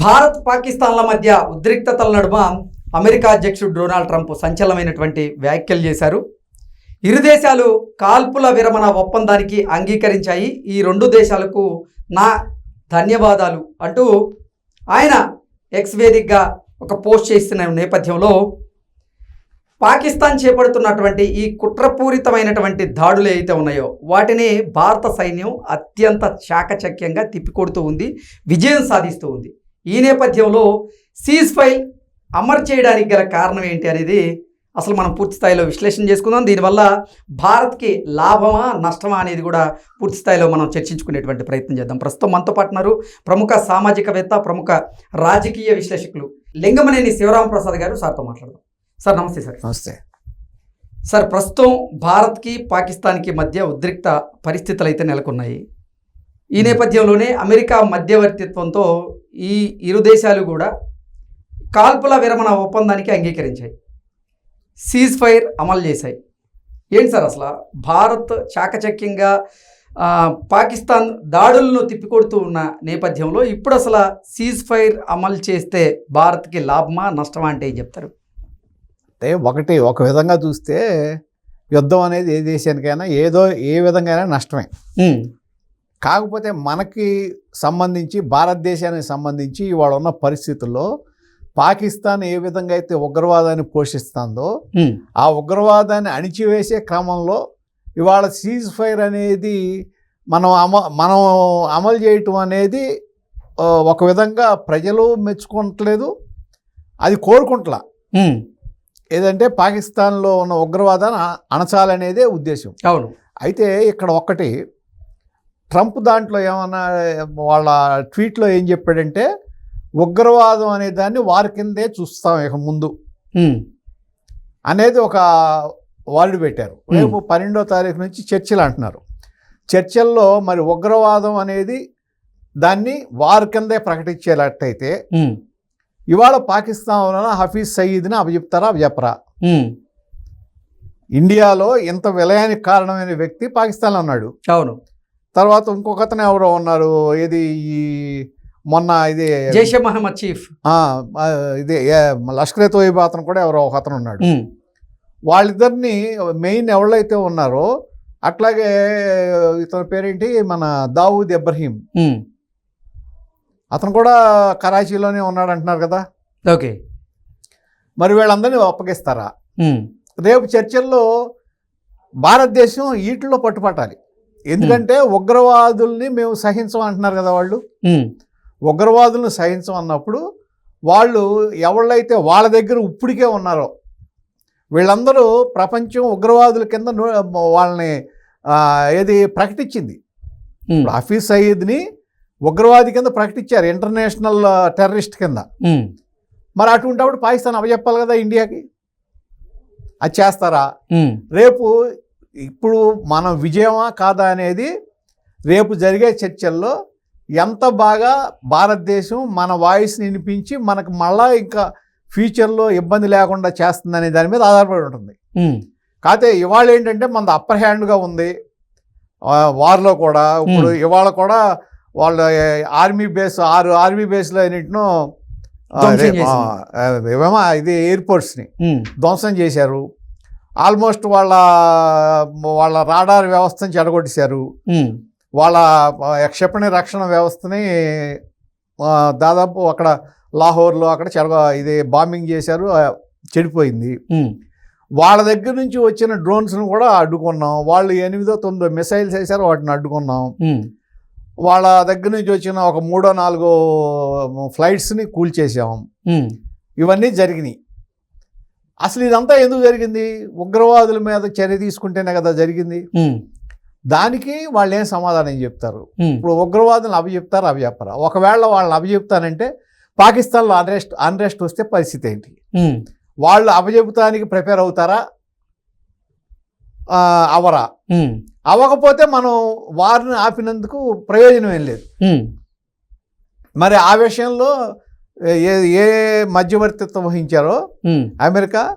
భారత్ పాకిస్తాన్ల మధ్య ఉద్రిక్తతల నడుమ అమెరికా అధ్యక్షుడు డొనాల్డ్ ట్రంప్ సంచలనమైనటువంటి వ్యాఖ్యలు చేశారు. ఇరు దేశాలు కాల్పుల విరమణ ఒప్పందానికి అంగీకరించాయి. ఈ రెండు దేశాలకు నా ధన్యవాదాలు అంటూ ఆయన ఎక్స్ వేదికగా ఒక పోస్ట్ చేస్తున్న నేపథ్యంలో పాకిస్తాన్ చేపడుతున్నటువంటి ఈ కుట్రపూరితమైనటువంటి దాడులు ఏవైతే ఉన్నాయో వాటిని భారత సైన్యం అత్యంత చాకచక్యంగా తిప్పికొడుతూ ఉంది విజయం సాధిస్తూ ఉంది. ఈ నేపథ్యంలో సీజ్ ఫైల్ అమలు చేయడానికి గల కారణం ఏంటి అనేది అసలు మనం పూర్తి స్థాయిలో విశ్లేషణ చేసుకుందాం. దీనివల్ల భారత్కి లాభమా నష్టమా అనేది కూడా పూర్తి స్థాయిలో మనం చర్చించుకునేటువంటి ప్రయత్నం చేద్దాం. ప్రస్తుతం మనతో పాటు ఉన్నారు ప్రముఖ సామాజికవేత్త ప్రముఖ రాజకీయ విశ్లేషకులు లింగమనేని శివరామప్రసాద్ గారు. సార్తో మాట్లాడదాం. సార్ నమస్తే సార్. నమస్తే. సార్ ప్రస్తుతం భారత్కి పాకిస్తాన్కి మధ్య ఉద్రిక్త పరిస్థితులు అయితే నెలకొన్నాయి. ఈ నేపథ్యంలోనే అమెరికా మధ్యవర్తిత్వంతో ఈ ఇరు దేశాలు కూడా కాల్పుల విరమణ ఒప్పందానికి అంగీకరించాయి. సీజ్ ఫైర్ అమలు చేశాయి. ఏంటి సార్ అసలు? భారత్ చాకచక్యంగా పాకిస్తాన్ దాడులను తిప్పికొడుతూ ఉన్న నేపథ్యంలో ఇప్పుడు అసలు సీజ్ ఫైర్ అమలు చేస్తే భారత్కి లాభమా నష్టమా అంటే ఏం చెప్తారు? అంటే ఒకటి ఒక విధంగా చూస్తే యుద్ధం అనేది ఏ దేశానికైనా ఏదో ఏ విధంగా నష్టమే. ఉమ్, కాకపోతే మనకి సంబంధించి భారతదేశానికి సంబంధించి ఇవాళ ఉన్న పరిస్థితుల్లో పాకిస్తాన్ ఏ విధంగా అయితే ఉగ్రవాదాన్ని పోషిస్తుందో ఆ ఉగ్రవాదాన్ని అణిచివేసే క్రమంలో ఇవాళ సీజ్ ఫైర్ అనేది మనం అమ మనం అమలు చేయటం అనేది ఒక విధంగా ప్రజలు మెచ్చుకోవట్లేదు. అది కోరుకుంటలా. ఏదంటే పాకిస్తాన్లో ఉన్న ఉగ్రవాదాన్ని అణచాలనేదే ఉద్దేశం. అవును. అయితే ఇక్కడ ఒక్కటి ట్రంప్ దాంట్లో ఏమన్నా వాళ్ళ ట్వీట్లో ఏం చెప్పాడంటే ఉగ్రవాదం అనే దాన్ని వారి కిందే చూస్తాం ఇక ముందు అనేది ఒక వర్డ్ పెట్టారు. రేపు పన్నెండో తారీఖు నుంచి చర్చలు అంటున్నారు. చర్చల్లో మరి ఉగ్రవాదం అనేది దాన్ని వారి కిందే ప్రకటించేటట్టయితే ఇవాళ పాకిస్తాన్ హఫీజ్ సయీద్ని అప్పచెప్తారా అప్పచెప్పరా? ఉమ్, ఇండియాలో ఇంత విలయానికి కారణమైన వ్యక్తి పాకిస్తాన్లో ఉన్నాడు. అవును. తర్వాత ఇంకొక అతను ఎవరో ఉన్నారు ఇది ఈ మొన్న ఇది జైషే మహమ్మద్ చీఫ్. ఇది లష్కరే తోయిబా అతను కూడా ఎవరో ఒక అతను ఉన్నాడు. వాళ్ళిద్దరిని మెయిన్ ఎవరైతే ఉన్నారో అట్లాగే ఇతని పేరేంటి మన దావూద్ ఇబ్రహీం. అతను కూడా కరాచీలోనే ఉన్నాడు అంటున్నారు కదా. ఓకే. మరి వీళ్ళందరినీ అప్పగిస్తారా? రేపు చర్చల్లో భారతదేశం వీటిలో పట్టుపట్టాలి. ఎందుకంటే ఉగ్రవాదుల్ని మేము సహించం అంటున్నారు కదా వాళ్ళు? ఉగ్రవాదులను సహించం అన్నప్పుడు వాళ్ళు ఎవళ్ళైతే వాళ్ళ దగ్గర ఇప్పటికే ఉన్నారో వీళ్ళందరూ ప్రపంచం ఉగ్రవాదుల కింద వాళ్ళని ఏది ప్రకటించింది. ఇప్పుడు హఫీజ్ సయీద్ని ఉగ్రవాది కింద ప్రకటించారు ఇంటర్నేషనల్ టెర్రరిస్ట్ కింద. మరి అటువంటిప్పుడు పాకిస్తాన్ అప్పచెప్పాలి కదా ఇండియాకి? అది చేస్తారా? రేపు ఇప్పుడు మనం విజయమా కాదా అనేది రేపు జరిగే చర్చల్లో ఎంత బాగా భారతదేశం మన వాయిస్ని వినిపించి మనకు మళ్ళా ఇంకా ఫ్యూచర్లో ఇబ్బంది లేకుండా చేస్తుందనే దాని మీద ఆధారపడి ఉంటుంది. కాకపోతే ఇవాళ ఏంటంటే మనది అప్పర్ హ్యాండ్గా ఉంది. వార్లో కూడా ఇప్పుడు ఇవాళ కూడా వాళ్ళ ఆర్మీ బేస్ ఆరు ఆర్మీ బేస్లో ఆ, ఏమో ఇది ఎయిర్పోర్ట్స్ని ధ్వంసం చేశారు. ఆల్మోస్ట్ వాళ్ళ వాళ్ళ రాడార్ వ్యవస్థను చెడగొట్టేశారు. వాళ్ళ క్షిపణి రక్షణ వ్యవస్థని దాదాపు అక్కడ లాహోర్లో అక్కడ చెడగ ఇది బాంబింగ్ చేశారు చెడిపోయింది. వాళ్ళ దగ్గర నుంచి వచ్చిన డ్రోన్స్ను కూడా అడ్డుకున్నాం. వాళ్ళు ఎనిమిదో తొమ్మిదో మిసైల్స్ వేశారు వాటిని అడ్డుకున్నాం. వాళ్ళ దగ్గర నుంచి వచ్చిన ఒక మూడో నాలుగో ఫ్లైట్స్ని కూల్చేసాం ఇవన్నీ జరిగినాయి. అసలు ఇదంతా ఎందుకు జరిగింది? ఉగ్రవాదుల మీద చర్య తీసుకుంటేనే కదా జరిగింది. దానికి వాళ్ళు ఏం సమాధానం చెప్తారు? ఇప్పుడు ఉగ్రవాదులను అవి చెప్తారు? అవి చెప్పరా? ఒకవేళ వాళ్ళని అవి చెప్తానంటే పాకిస్తాన్లో అన్రెస్ట్ అన్రెస్ట్ వస్తే పరిస్థితి ఏంటి? వాళ్ళు అభజెపుతానికి ప్రిపేర్ అవుతారా? అవరా? అవ్వకపోతే మనం వారిని ఆపినందుకు ప్రయోజనం ఏం లేదు. మరి ఆ విషయంలో ఏ ఏ మధ్యవర్తిత్వం వహించారో అమెరికా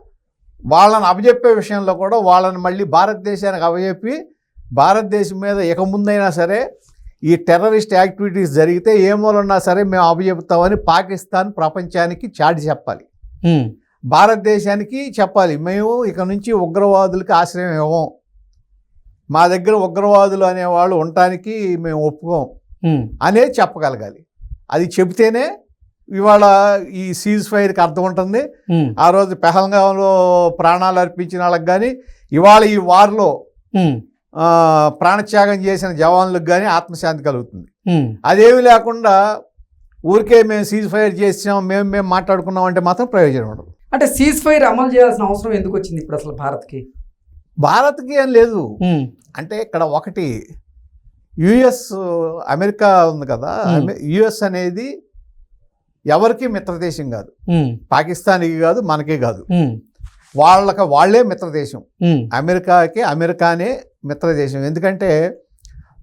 వాళ్ళని అప్పచెప్పే విషయంలో కూడా వాళ్ళని మళ్ళీ భారతదేశానికి అప్పచెప్పి భారతదేశం మీద ఇక ముందైనా సరే ఈ టెర్రరిస్ట్ యాక్టివిటీస్ జరిగితే ఏ మూలన్నా సరే మేము అప్పచెప్తామని పాకిస్తాన్ ప్రపంచానికి చాటి చెప్పాలి. భారతదేశానికి చెప్పాలి. మేము ఇక నుంచి ఉగ్రవాదులకి ఆశ్రయం ఇవ్వం. మా దగ్గర ఉగ్రవాదులు అనేవాళ్ళు ఉండటానికి మేము ఒప్పుకోం అనేది చెప్పగలగాలి. అది చెబితేనే ఇవాళ ఈ సీజ్ ఫైర్కి అర్థం ఉంటుంది. ఆ రోజు పెహల్గాంలో ప్రాణాలు అర్పించిన వాళ్ళకి కానీ ఇవాళ ఈ వార్లో ప్రాణత్యాగం చేసిన జవాన్లకు కానీ ఆత్మశాంతి కలుగుతుంది. అదేమి లేకుండా ఊరికే మేము సీజ్ ఫైర్ చేసాం మేము మేము మాట్లాడుకున్నాం అంటే మాత్రం ప్రయోజనం ఉండదు. అంటే సీజ్ ఫైర్ అమలు చేయాల్సిన అవసరం ఎందుకు వచ్చింది ఇప్పుడు అసలు భారత్కి? భారత్కి ఏం లేదు. అంటే ఇక్కడ ఒకటి యుఎస్ అమెరికా ఉంది కదా. యుఎస్ అనేది ఎవరికి మిత్రదేశం కాదు. పాకిస్తాన్కి కాదు మనకే కాదు. వాళ్ళకి వాళ్ళే మిత్రదేశం. అమెరికాకి అమెరికానే మిత్రదేశం. ఎందుకంటే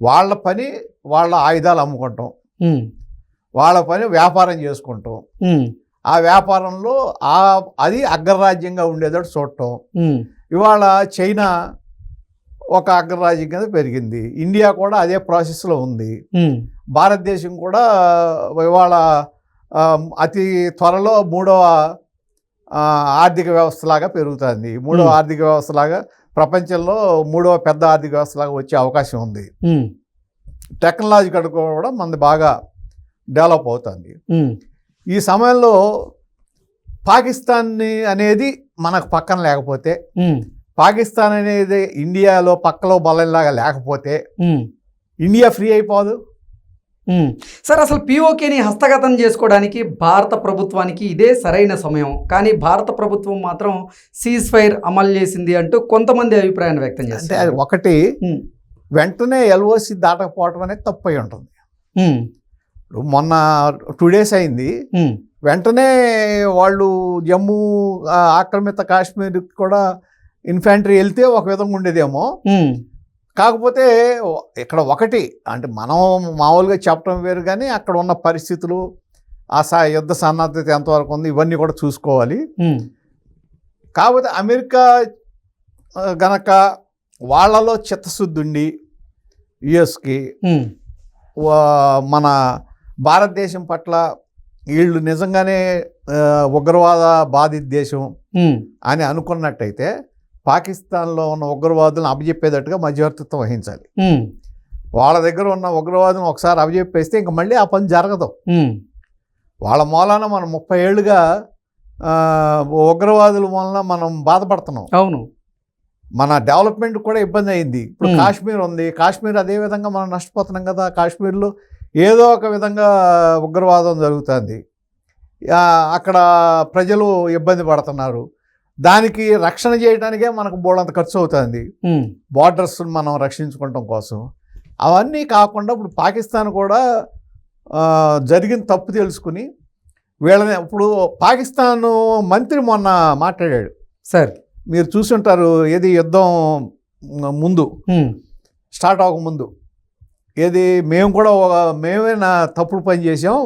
వాళ్ళ పని వాళ్ళ ఆయుధాలు అమ్ముకుంటాం. వాళ్ళ పని వ్యాపారం చేసుకుంటాం. ఆ వ్యాపారంలో ఆ అది అగ్రరాజ్యంగా ఉండేటట్టు చూడటం. ఇవాళ చైనా ఒక అగ్రరాజ్యం కింద పెరిగింది. ఇండియా కూడా అదే ప్రాసెస్లో ఉంది. భారతదేశం కూడా ఇవాళ అతి త్వరలో మూడవ ఆర్థిక వ్యవస్థలాగా పెరుగుతుంది. మూడవ. ఆర్థిక వ్యవస్థలాగా ప్రపంచంలో మూడవ పెద్ద ఆర్థిక వ్యవస్థలాగా వచ్చే అవకాశం ఉంది. ఉమ్, టెక్నాలజికల్ కూడా మనది బాగా డెవలప్ అవుతుంది. ఈ సమయంలో పాకిస్తాన్ని అనేది మనకు పక్కన లేకపోతే పాకిస్తాన్ అనేది ఇండియాలో పక్కలో బలంలాగా లేకపోతే ఇండియా ఫ్రీ అయిపోదు. సార్ అసలు పిఓకేని హస్తగతం చేసుకోవడానికి భారత ప్రభుత్వానికి ఇదే సరైన సమయం. కానీ భారత ప్రభుత్వం మాత్రం సీజ్ ఫైర్ అమలు చేసింది అంటూ కొంతమంది అభిప్రాయాన్ని వ్యక్తం అంటే అది చేస్తారు ఒకటి వెంటనే ఎల్ఓసి దాటకపోవటం అనేది తప్పు అయి ఉంటుంది మొన్న టూ డేస్ అయింది. వెంటనే వాళ్ళు జమ్మూ ఆక్రమిత కాశ్మీర్కి కూడా ఇన్ఫాంట్రీ వెళ్తే ఒక విధంగా ఉండేదేమో. కాకపోతే ఇక్కడ ఒకటి అంటే మనం మామూలుగా చెప్పడం వేరు కానీ అక్కడ ఉన్న పరిస్థితులు ఆ సా యుద్ధ సన్నద్ధత ఎంతవరకు ఉంది ఇవన్నీ కూడా చూసుకోవాలి. కాకపోతే అమెరికా గనక వాళ్ళలో చిత్తశుద్ధి ఉండి యుఎస్కి మన భారతదేశం పట్ల వీళ్ళు నిజంగానే ఉగ్రవాద బాధిత దేశం అని అనుకున్నట్టయితే పాకిస్తాన్లో ఉన్న ఉగ్రవాదులను అప్పచెప్పేటట్టుగా మధ్యవర్తిత్వం వహించాలి. వాళ్ళ దగ్గర ఉన్న ఉగ్రవాదులను ఒకసారి అప్పచెప్పేస్తే ఇంక మళ్ళీ ఆ పని జరగదు. వాళ్ళ మూలాన మనం ముప్పై ఏళ్ళుగా ఉగ్రవాదుల మూలన మనం బాధపడుతున్నాం. అవును. మన డెవలప్మెంట్ కూడా ఇబ్బంది అయింది. ఇప్పుడు. కాశ్మీర్ ఉంది. కాశ్మీర్ అదే విధంగా మనం నష్టపోతున్నాం కదా. కాశ్మీర్లో ఏదో ఒక విధంగా ఉగ్రవాదం జరుగుతుంది. అక్కడ ప్రజలు ఇబ్బంది పడుతున్నారు. దానికి రక్షణ చేయడానికే మనకు బోడంత ఖర్చు అవుతుంది. బార్డర్స్ మనం రక్షించుకోవటం కోసం. అవన్నీ కాకుండా ఇప్పుడు పాకిస్తాన్ కూడా జరిగిన తప్పు తెలుసుకుని వీళ్ళని ఇప్పుడు పాకిస్తాన్ మంత్రి మొన్న మాట్లాడాడు. సార్. మీరు చూసుంటారు ఏది యుద్ధం ముందు. స్టార్ట్ అవ్వకముందు. ఏది మేము కూడా మేమే నా తప్పుడు పని చేసాం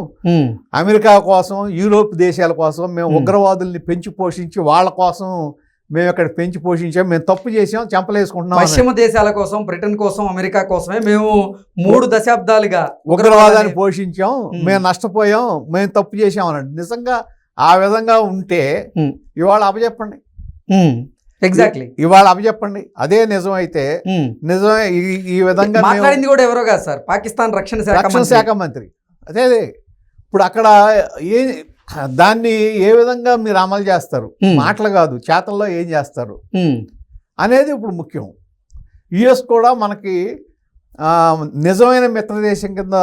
అమెరికా కోసం యూరోప్ దేశాల కోసం మేము. ఉగ్రవాదుల్ని పెంచి పోషించి వాళ్ళ కోసం మేము ఇక్కడ పెంచి పోషించాం మేము తప్పు చేసాం చెంపలేసుకుంటున్నాం. పశ్చిమ దేశాల కోసం బ్రిటన్ కోసం అమెరికా కోసమే మేము మూడు దశాబ్దాలుగా ఉగ్రవాదాన్ని పోషించాం. మేము నష్టపోయాం మేము తప్పు చేసాం అన్నాడు నిజంగా ఆ విధంగా ఉంటే. ఇవాళ అప్పచెప్పండి ఎగ్జాక్ట్లీ ఇవాళ అప్పచెప్పండి అదే నిజమైతే నిజమే. ఈ- విధంగా మాట్లాడింది కూడా ఎవరో కాదు సార్. పాకిస్తాన్ రక్షణ శాఖ రక్షణ. శాఖ మంత్రి. అదే అదే. ఇప్పుడు అక్కడ ఏ దాన్ని ఏ విధంగా మీరు అమలు చేస్తారు. మాటలు కాదు చేతల్లో ఏం చేస్తారు? అనేది ఇప్పుడు ముఖ్యం. యుఎస్ కూడా మనకి నిజమైన మిత్రదేశం కింద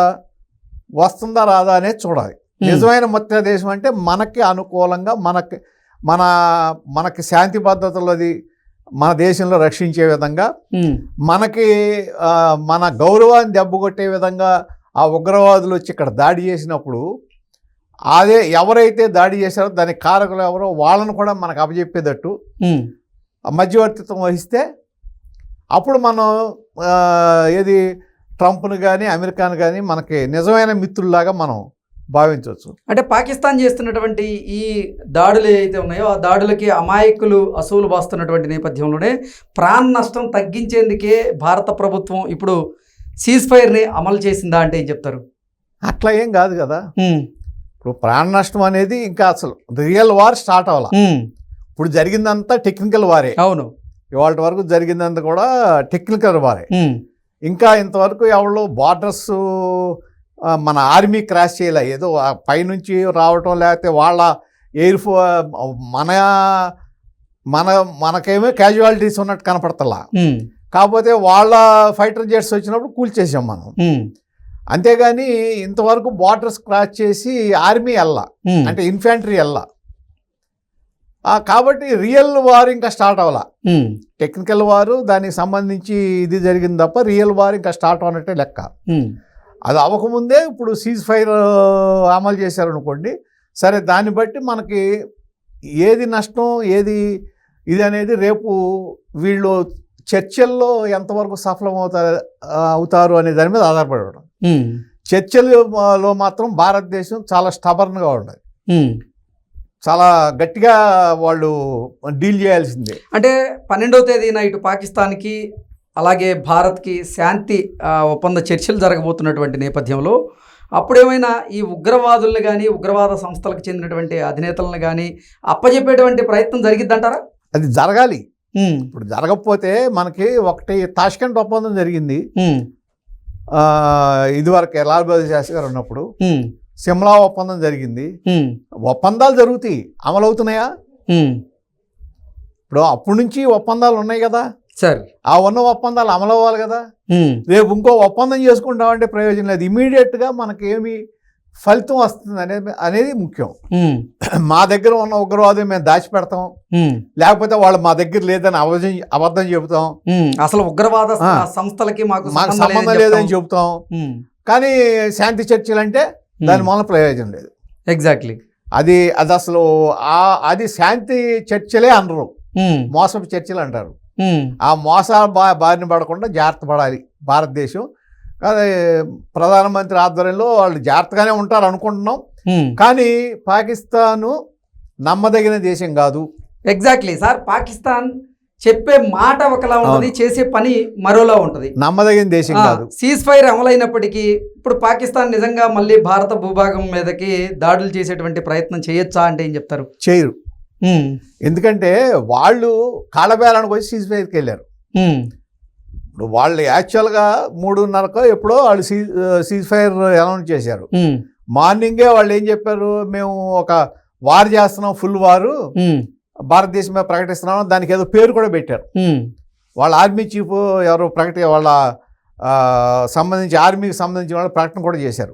వస్తుందా రాదా అనేది చూడాలి. నిజమైన మిత్రదేశం అంటే మనకి అనుకూలంగా మనకి మన మనకి శాంతి భద్రతలది మన దేశంలో రక్షించే విధంగా మనకి మన గౌరవాన్ని దెబ్బకొట్టే విధంగా ఆ ఉగ్రవాదులు వచ్చి ఇక్కడ దాడి చేసినప్పుడు అదే ఎవరైతే దాడి చేశారో దానికి కారకులు ఎవరో వాళ్ళను కూడా మనకు ఆ మధ్యవర్తిత్వం వహిస్తే అప్పుడు మనం ఏది ట్రంప్ను కానీ అమెరికాను కానీ మనకి నిజమైన మిత్రుల్లాగా మనం భావించవచ్చు. అంటే పాకిస్తాన్ చేస్తున్నటువంటి ఈ దాడులు ఏవైతే ఉన్నాయో ఆ దాడులకి అమాయకులు అసూలు బాస్తున్నటువంటి నేపథ్యంలోనే ప్రాణ నష్టం తగ్గించేందుకే భారత ప్రభుత్వం ఇప్పుడు సీజ్ ఫైర్ని అమలు చేసిందా అంటే ఏం చెప్తారు? అట్లా ఏం కాదు కదా. ఇప్పుడు ప్రాణ నష్టం అనేది ఇంకా అసలు రియల్ వార్ స్టార్ట్ అవ్వాల. ఇప్పుడు జరిగిందంతా టెక్నికల్ వారే అవును. ఇవాళ వరకు జరిగిందంతా కూడా టెక్నికల్ వారే ఇంకా ఇంతవరకు ఎవరు బార్డర్స్ మన ఆర్మీ క్రాస్ చేయలే. ఏదో పైనుంచి రావటం లేకపోతే వాళ్ళ ఎయిర్ ఫో మన మన మనకేమో క్యాజువాలిటీస్ ఉన్నట్టు కనపడతలా. కాకపోతే వాళ్ళ ఫైటర్ జెట్స్ వచ్చినప్పుడు కూల్చేసాం మనం. అంతేగాని ఇంతవరకు బార్డర్స్ క్రాస్ చేసి ఆర్మీ వెళ్ళా అంటే ఇన్ఫాంట్రీ వెళ్ళా కాబట్టి రియల్ వార్ ఇంకా స్టార్ట్ అవ్వాల. టెక్నికల్ వారు దానికి సంబంధించి ఇది జరిగింది తప్ప రియల్ వార్ ఇంకా స్టార్ట్ అవ్వనట్టే లెక్క. అది అవ్వకముందే ఇప్పుడు సీజ్ ఫైర్ అమలు చేశారనుకోండి సరే దాన్ని బట్టి మనకి ఏది నష్టం ఏది ఇది అనేది రేపు వీళ్ళు చర్చల్లో ఎంతవరకు సఫలం అవుతారు అవుతారు అనే దాని మీద ఆధారపడి ఉమ్, చర్చలలో మాత్రం భారతదేశం చాలా స్టబర్న్గా ఉండదు. చాలా గట్టిగా వాళ్ళు డీల్ చేయాల్సిందే. అంటే పన్నెండవ తేదీన ఇటు పాకిస్తాన్కి అలాగే భారత్కి శాంతి ఒప్పంద చర్చలు జరగబోతున్నటువంటి నేపథ్యంలో అప్పుడేమైనా ఈ ఉగ్రవాదులను కానీ ఉగ్రవాద సంస్థలకు చెందినటువంటి అధినేతలను కానీ అప్పజెప్పేటువంటి ప్రయత్నం జరిగిద్దంటారా? అది జరగాలి. ఇప్పుడు జరగకపోతే మనకి ఒకటి తాష్కెంట్ ఒప్పందం జరిగింది. ఇదివరకు లాల్ బహదూర్ శాస్త్రి గారు ఉన్నప్పుడు సిమ్లా ఒప్పందం జరిగింది. ఒప్పందాలు జరుగుతాయి. అమలు అవుతున్నాయా ఉమ్. ఇప్పుడు అప్పటి నుంచి ఒప్పందాలు ఉన్నాయి కదా. సరే. ఆ ఉన్న ఒప్పందాలు అమలు అవ్వాలి కదా. రేపు ఇంకో ఒప్పందం చేసుకుంటామంటే ప్రయోజనం లేదు. ఇమీడియట్గా మనకి ఏమి ఫలితం వస్తుంది అనేది అనేది ముఖ్యం. మా దగ్గర ఉన్న ఉగ్రవాదం మేము దాచిపెడతాం. లేకపోతే వాళ్ళు మా దగ్గర లేదని అబద్ధం అబద్ధం చెబుతాం. అసలు ఉగ్రవాద ఆ. సంస్థలకి మాకు మాకు సంబంధం లేదని చెబుతాం. కానీ శాంతి చర్చలు అంటే దాని వలన ప్రయోజనం లేదు. ఎగ్జాక్ట్లీ అది అది అసలు ఆ అది శాంతి చర్చలే అనరు. మోసపు చర్చలు అంటారు. ఆ మోసాల బా బారిన పడకుండా జాగ్రత్త పడాలి భారతదేశం. కానీ ప్రధానమంత్రి ఆధ్వర్యంలో వాళ్ళు జాగ్రత్తగానే ఉంటారు అనుకుంటున్నాం. కానీ పాకిస్తాను నమ్మదగిన దేశం కాదు. ఎగ్జాక్ట్లీ సార్ పాకిస్తాన్ చెప్పే మాట ఒకలా ఉంటుంది చేసే పని మరోలా ఉంటుంది. నమ్మదగిన దేశం కాదు. సీజ్ ఫైర్ అమలైనప్పటికీ ఇప్పుడు పాకిస్తాన్ నిజంగా మళ్ళీ భారత భూభాగం మీదకి దాడులు చేసేటువంటి ప్రయత్నం చేయొచ్చా అంటే ఏం చెప్తారు? చేయరు. ఎందుకంటే వాళ్ళు కాళ్ళబేరానికి వచ్చి సీజ్ ఫైర్కి వెళ్ళారు. ఇప్పుడు వాళ్ళు యాక్చువల్గా మూడున్నరకో ఎప్పుడో వాళ్ళు సీ సీజ్ ఫైర్ అనౌన్స్ చేశారు. మార్నింగే వాళ్ళు ఏం చెప్పారు? మేము ఒక వార్ చేస్తున్నాం ఫుల్ వారు. భారతదేశం మీద ప్రకటిస్తున్నాం దానికి ఏదో పేరు కూడా పెట్టారు. వాళ్ళ ఆర్మీ చీఫ్ ఎవరు ప్రకటి వాళ్ళ సంబంధించి ఆర్మీకి సంబంధించిన వాళ్ళు ప్రకటన కూడా చేశారు.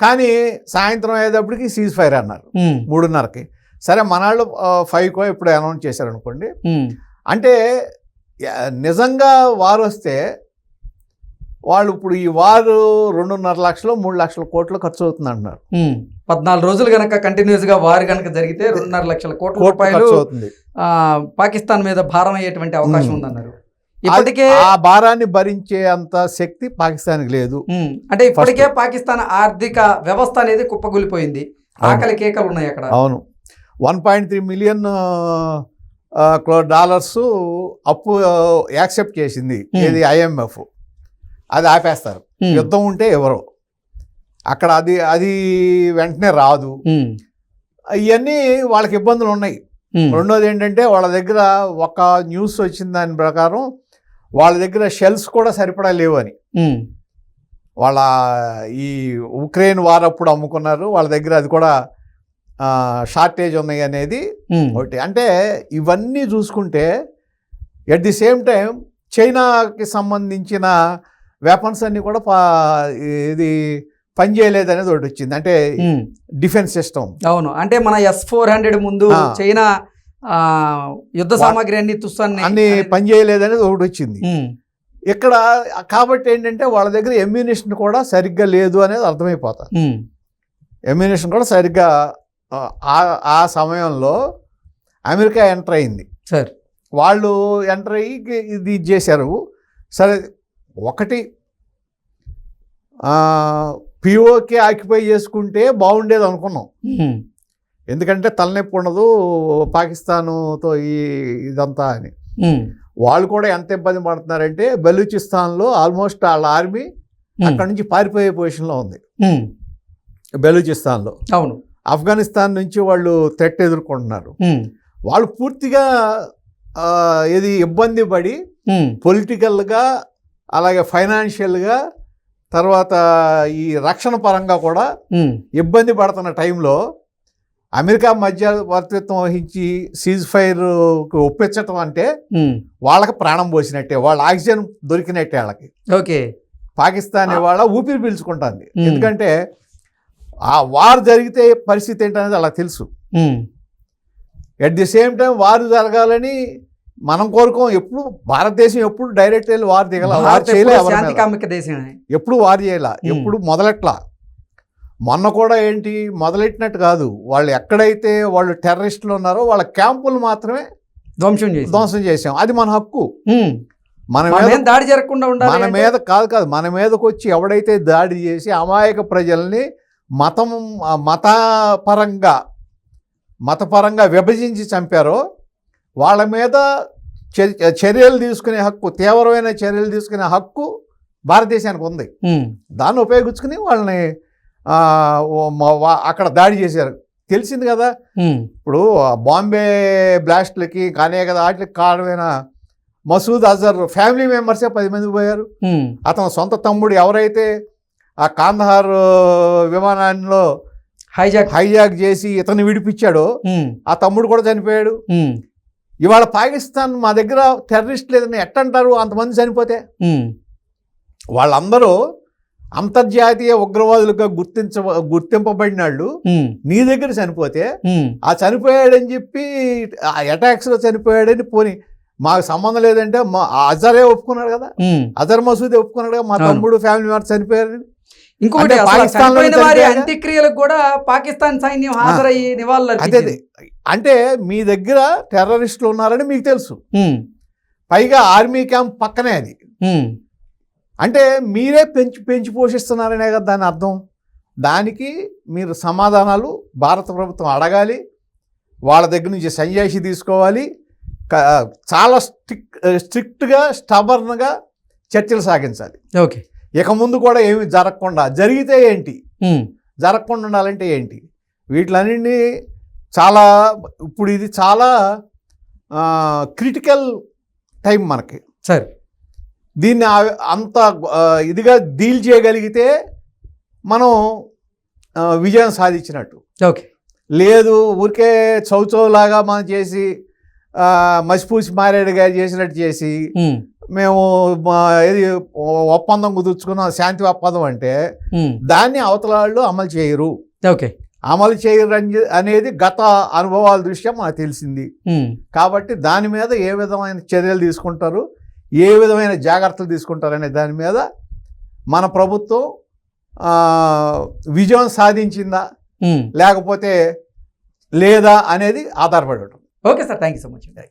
కానీ సాయంత్రం అయ్యేటప్పటికి సీజ్ ఫైర్ అన్నారు. మూడున్నరకి. సరే మనాళ్ళు ఫైవ్కో ఇప్పుడు అనౌన్స్ చేశారు అనుకోండి ఉమ్, అంటే నిజంగా వారు వస్తే వాళ్ళు ఇప్పుడు ఈ వారు రెండున్నర లక్షలు మూడు లక్షల కోట్లు ఖర్చు అవుతుంది అంటున్నారు. పద్నాలుగు రోజులు గనక కంటిన్యూస్గా వారు గనక జరిగితే రెండున్నర లక్షల కోట్ల రూపాయలు పాకిస్తాన్ మీద భారం అయ్యేటువంటి అవకాశం. ఉందన్నారు. ఇప్పటికే ఆ భారాన్ని భరించే అంత శక్తి పాకిస్తాన్కి లేదు. అంటే ఇప్పటికే పాకిస్తాన్ ఆర్థిక వ్యవస్థ అనేది కుప్పగూలిపోయింది ఆకలి కేకలు ఉన్నాయి అక్కడ. అవును. One point three million dollars అప్పు యాక్సెప్ట్ చేసింది. Hmm. ఇది ఐఎంఎఫ్ అది ఆపేస్తారు. ఉమ్, యుద్ధం ఉంటే ఎవరు? అక్కడ అది అది వెంటనే రాదు. ఉమ్, ఇవన్నీ వాళ్ళకి ఇబ్బందులు ఉన్నాయి. రెండోది ఏంటంటే వాళ్ళ దగ్గర ఒక న్యూస్ వచ్చిన దాని ప్రకారం వాళ్ళ దగ్గర షెల్స్ కూడా సరిపడా లేవు అని. వాళ్ళ ఈ ఉక్రెయిన్ వార్ అప్పుడు అమ్ముకున్నారు. వాళ్ళ దగ్గర అది కూడా షార్టేజ్ ఉన్నాయి అనేది ఒకటి. అంటే ఇవన్నీ చూసుకుంటే ఎట్ ది సేమ్ టైం చైనాకి సంబంధించిన వెపన్స్ అన్నీ కూడా ఇది పనిచేయలేదు అనేది ఒకటి వచ్చింది. అంటే. డిఫెన్స్ సిస్టమ్ అవును. అంటే మన ఎస్ ఫోర్ హండ్రెడ్ ముందు. చైనా యుద్ధ సామాగ్రి అన్ని తుస్సాన్ని అన్ని పనిచేయలేదు అనేది ఒకటి వచ్చింది. ఇక్కడ కాబట్టి ఏంటంటే వాళ్ళ దగ్గర ఎమ్యూనిషన్ కూడా సరిగ్గా లేదు అనేది అర్థమైపోతుంది. ఉమ్, ఎమ్యూనిషన్ కూడా సరిగ్గా ఆ, సమయంలో అమెరికా ఎంటర్ అయింది. సార్. వాళ్ళు ఎంటర్ అయ్యి ఇది చేశారు. సరే ఒకటి పిఓకే ఆక్యుపై చేసుకుంటే బాగుండేది అనుకున్నాం. ఎందుకంటే తలనొప్పి ఉండదు పాకిస్తానుతో ఈ ఇదంతా అని. వాళ్ళు కూడా ఎంత ఇబ్బంది పడుతున్నారంటే బలూచిస్తాన్లో ఆల్మోస్ట్ వాళ్ళ ఆర్మీ అక్కడ నుంచి పారిపోయే పొజిషన్లో ఉంది. బలూచిస్తాన్లో. అవును. ఆఫ్ఘనిస్తాన్ నుంచి వాళ్ళు థ్రెట్ ఎదుర్కొంటున్నారు. వాళ్ళు పూర్తిగా ఇది ఇబ్బంది పడి పొలిటికల్గా అలాగే ఫైనాన్షియల్గా తర్వాత ఈ రక్షణ పరంగా కూడా ఇబ్బంది పడుతున్న టైంలో అమెరికా మధ్యవర్తిత్వం వహించి సీజ్ ఫైర్ ఒప్పించటం అంటే వాళ్ళకి ప్రాణం పోసినట్టే వాళ్ళ ఆక్సిజన్ దొరికినట్టే వాళ్ళకి. ఓకే. పాకిస్తాన్ వాళ్ళ ఊపిరి పీల్చుకుంటుంది. ఎందుకంటే ఆ వార్ జరిగితే పరిస్థితి ఏంటనేది అలా తెలుసు. At the same time war జరగాలని మనం కోరుకోం. ఎప్పుడు భారతదేశం ఎప్పుడు డైరెక్ట్ వెళ్ళి వార్ దిగల? వార్ భారత్ చేయలే ఎప్పుడూ వార్ చేయాల. ఎప్పుడు మొదలెట్లా? మొన్న కూడా ఏంటి? మొదలెట్టినట్టు కాదు. వాళ్ళు ఎక్కడైతే వాళ్ళు టెర్రరిస్టులు ఉన్నారో వాళ్ళ క్యాంపులు మాత్రమే ధ్వంసం చేసి ధ్వంసం చేసాం అది మన హక్కు. మన మీద దాడి జరగకుండా ఉండాలి మన అంటే- మీద కాదు కాదు. మన మీదకి వచ్చి ఎవడైతే దాడి చేసి అమాయక ప్రజల్ని మతం మతపరంగా మతపరంగా విభజించి చంపారో వాళ్ళ మీద చర్య- చర్యలు తీసుకునే హక్కు తీవ్రమైన చర్యలు తీసుకునే హక్కు భారతదేశానికి ఉంది. దాన్ని ఉపయోగించుకుని వాళ్ళని అక్కడ దాడి చేశారు. తెలిసింది కదా? ఇప్పుడు బాంబే బ్లాస్ట్లకి కానీ కదా వాటికి కారణమైన మసూద్ అజర్ ఫ్యామిలీ మెంబర్సే పది మంది పోయారు. అతని సొంత తమ్ముడు ఎవరైతే ఆ కాందహార్ విమానాల్లో హైజాక్. హైజాక్ చేసి ఇతన్ని విడిపించాడో. ఆ తమ్ముడు కూడా చనిపోయాడు. ఇవాళ పాకిస్తాన్ మా దగ్గర టెర్రరిస్ట్ లేదని ఎట్టంటారు? అంతమంది చనిపోతే? వాళ్ళందరూ అంతర్జాతీయ ఉగ్రవాదులుగా గుర్తించ గుర్తింపబడిన వాళ్ళు నీ దగ్గర చనిపోతే ఆ చనిపోయాడని చెప్పి ఆ అటాక్స్లో చనిపోయాడని పోని మాకు సంబంధం లేదంటే మా అజరే ఒప్పుకున్నాడు కదా. అజర్ మసూదే ఒప్పుకున్నాడు కదా? మా. తమ్ముడు ఫ్యామిలీ మెంబర్స్ చనిపోయారని? ఇంకొకటి చనిపోయిన వారి? అంత్యక్రియలకు కూడా పాకిస్తాన్ సైన్యం హాజరయ్యి నివాళులు అదే. అంటే మీ దగ్గర టెర్రరిస్టులు ఉన్నారని మీకు తెలుసు. పైగా ఆర్మీ క్యాంప్ పక్కనే అది. అంటే మీరే పెంచి పెంచి పోషిస్తున్నారనే కదా దాని అర్థం. దానికి మీరు సమాధానాలు భారత ప్రభుత్వం అడగాలి. వాళ్ళ దగ్గర నుంచి సంజాయిషి తీసుకోవాలి. చాలా స్ట్రిక్ స్ట్రిక్ట్గా స్టబర్న్గా చర్చలు సాగించాలి. ఓకే. ఇక ముందు కూడా ఏమి జరగకుండా జరిగితే ఏంటి? జరగకుండా ఉండాలంటే ఏంటి? వీటిలన్నింటినీ చాలా ఇప్పుడు ఇది చాలా క్రిటికల్ టైం మనకి. సరే. దీన్ని అంత ఇదిగా డీల్ చేయగలిగితే మనం విజయం సాధించినట్టు. ఓకే. లేదు ఊరికే చౌచౌలాగా మనం చేసి మసిపూసి మారేడు గారు చేసినట్టు చేసి మేము మా ఏది ఒప్పందం కుదుర్చుకున్నాం శాంతి ఒప్పందం అంటే దాన్ని అవతల వాళ్ళు అమలు చేయరు. ఓకే. అమలు చేయరు అని- అనేది గత అనుభవాల దృష్ట్యా మనకు తెలిసింది. కాబట్టి దాని మీద ఏ విధమైన చర్యలు తీసుకుంటారు ఏ విధమైన జాగ్రత్తలు తీసుకుంటారనే దాని మీద మన ప్రభుత్వం విజయం సాధించిందా. లేకపోతే లేదా అనేది ఆధారపడి ఉంటుంది. Okay sir thank you so much.